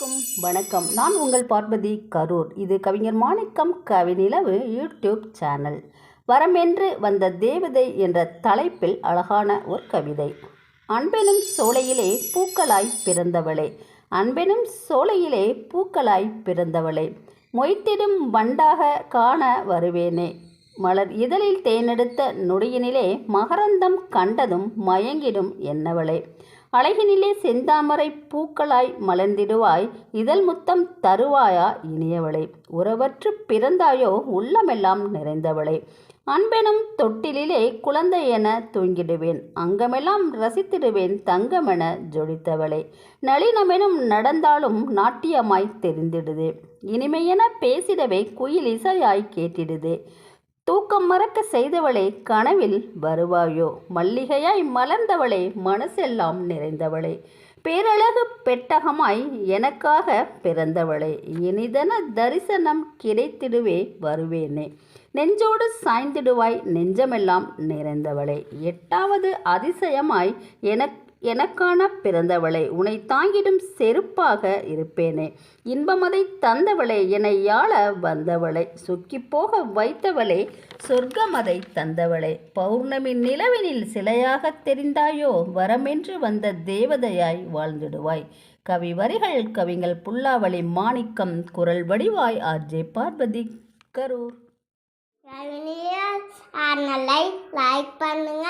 அனைவருக்கும் வணக்கம். நான் உங்கள் பார்வதி கரூர். இது கவிஞர் மாணிக்கம் கவிநிலவு யூடியூப் சேனல். வரமென்று வந்த தேவதை என்ற தலைப்பில் அழகான ஒரு கவிதை. அன்பெனும் சோலையிலே பூக்களாய் பிறந்தவளே. அன்பெனும் சோலையிலே பூக்களாய் பிறந்தவளே. மொய்த்திடும் வண்டாக காண வருவேனே. மலர் இதழில் தேனெடுத்த நொடியினிலே மகரந்தம் கண்டதும் மயங்கிடும் என்னவளே. அழகினிலே செந்தாமரை பூக்களாய் மலர்ந்திடுவாய் இதழ் முத்தம் தருவாயா இனியவளே? உறவற்று பிறந்தாயோ உள்ளமெல்லாம் நிறைந்தவளே. அன்பெனும் தொட்டிலிலே குழந்தை என தூங்கிடுவேன் அங்கமெல்லாம் ரசித்திடுவேன் தங்கமென ஜொலித்தவளே. நளினமெனும் நடந்தாலும் நாட்டியமாய் தெரிந்திடுது. இனிமையென பேசிடவே குயில் இசையாய் கேட்டிடுது. தூக்கம் மறக்க செய்தவளே கனவில் வருவாயோ? மல்லிகையாய் மலர்ந்தவளே மனசெல்லாம் நிறைந்தவளே. பேரழகு பெட்டகமாய் எனக்காக பிறந்தவளே. இனிதன தரிசனம் கிடைத்திடுவே வருவேனே. நெஞ்சோடு சாய்ந்திடுவாய் நெஞ்சமெல்லாம் நிறைந்தவளே. எட்டாவது அதிசயமாய் எனக் எனக்கான பிறந்தவளே உன்னை தாங்கிடும் செருப்பாக இருப்பேனே. இன்பமதை தந்தவளே என்னை யாழ வந்தவளே சொக்கி போக வைத்தவளே சொர்க்கமதை தந்தவளே. பௌர்ணமி நிலவினில் சிலையாக தெரிந்தாயோ வரமென்று வந்த தேவதையாய் வாழ்ந்திடுவாய். கவி வரிகள் கவிங்கள் புல்லாவளி மாணிக்கம் குரல் வடிவாய் ஆர்ஜே பார்வதி கரூர். சேனலை லைக் பண்ணுங்க.